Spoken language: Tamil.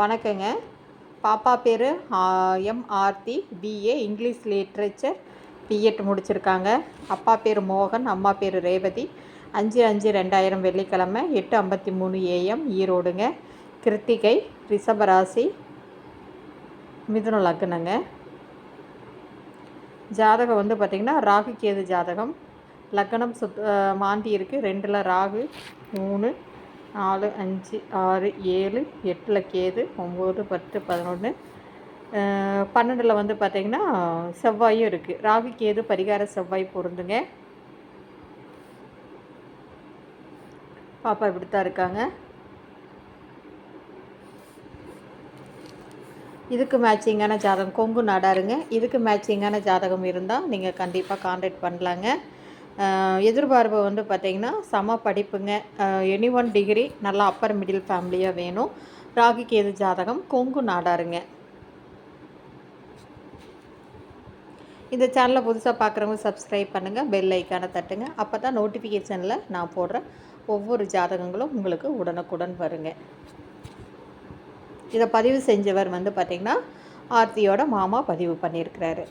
வணக்கங்க. பாப்பா பேர் M Aarthi BA English literature BEd முடிச்சிருக்காங்க. அப்பா பேர் மோகன் அம்மா பேர் ரேவதி. அஞ்சு அஞ்சு ரெண்டாயிரம் வெள்ளிக்கிழமை எட்டு ஐம்பத்தி மூணு ஏஎம் ஈரோடுங்க. கிருத்திகை ரிஷபராசி மிதுன லக்னங்க. ஜாதகம் வந்து பார்த்திங்கன்னா ராகு கேது ஜாதகம். லக்னம் சுத் மாந்தி இருக்குது ரெண்டில் ராகு மூணு நாலு அஞ்சு ஆறு ஏழு எட்டில் கேது ஒம்பது பத்து பதினொன்று பன்னெண்டில் வந்து பார்த்திங்கன்னா செவ்வாயும் இருக்குது ராகு கேது பரிகார செவ்வாய் பொருந்துங்க? பாப்பா இப்படி தான் இருக்காங்க. இதுக்கு மேட்சிங்கான ஜாதகம். கொங்கு நாடாருங்க. இதுக்கு மேட்சிங்கான ஜாதகம் இருந்தால் நீங்கள் கண்டிப்பாக காண்டாக்ட் பண்ணலாங்க. எதிர்பார்ப்பு வந்து பார்த்திங்கன்னா சம படிப்புங்க. எனி ஒன் டிகிரி நல்லா அப்பர் மிடில் ஃபேமிலியாக வேணும். ராகு கேது ஜாதகம் கொங்கு நாடாருங்க. இந்த சேனலை புதுசாக பார்க்குறவங்க சப்ஸ்கிரைப் பண்ணுங்கள் பெல் ஐக்கானை தட்டுங்க. அப்போ தான் நோட்டிஃபிகேஷனில் நான் போடுற ஒவ்வொரு ஜாதகங்களும் உங்களுக்கு உடனுக்குடன் வருங்க. இதை பதிவு செஞ்சவர் வந்து பார்த்திங்கன்னா ஆர்த்தியோட மாமா பதிவு பண்ணியிருக்கிறாரு.